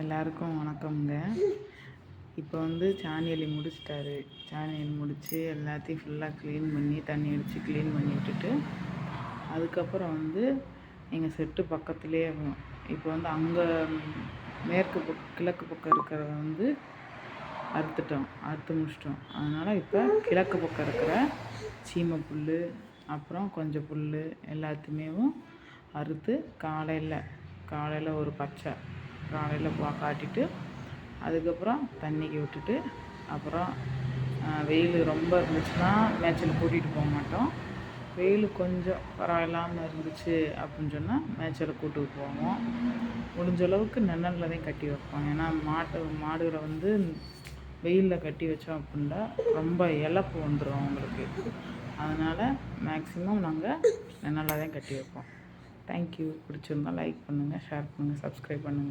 எல்லாருக்கும் வணக்கம்ங்க. இப்போ வந்து சாணியலி முடிச்சிட்டாரு. சாணியலி முடித்து எல்லாத்தையும் ஃபுல்லாக க்ளீன் பண்ணி தண்ணி அடித்து க்ளீன் பண்ணி விட்டுட்டு அதுக்கப்புறம் வந்து எங்கள் செட்டு பக்கத்துலேயே இப்போ வந்து அங்கே மேற்கு பக் கிழக்கு பக்கம் இருக்கிறத வந்து அறுத்துட்டோம். அறுத்து முடிச்சிட்டோம். அதனால் இப்போ கிழக்கு பக்கம் இருக்கிற சீமை புல் அப்புறம் கொஞ்சம் புல் எல்லாத்தையுமே அறுத்து காலையில் காலையில் ஒரு பச்சை. காலையில் பா காட்டிட்டு அதுக்கப்புறம் தண்ணிக்கு விட்டுட்டு அப்புறம் வெயில் ரொம்ப இருந்துச்சுன்னா மேய்ச்சல் கூட்டிகிட்டு போக மாட்டோம். வெயில் கொஞ்சம் பரவாயில்லாமல் இருந்துச்சு அப்படின்னு சொன்னால் மேய்ச்சலை கூட்டுக்கு போவோம். முடிஞ்ச அளவுக்கு நிழல்ல தான் கட்டி வைப்போம். ஏன்னா மாட்டு மாடுகளை வந்து வெயிலில் கட்டி வச்சோம் அப்படின்னா ரொம்ப இழப்பு வந்துடும் அவங்களுக்கு. அதனால் மேக்ஸிமம் நாங்கள் நிழல்ல தான் கட்டி வைப்போம். தேங்க்யூ பிடிச்சிருந்தா லைக் பண்ணுங்கள் ஷேர் பண்ணுங்கள் சப்ஸ்கிரைப் பண்ணுங்கள்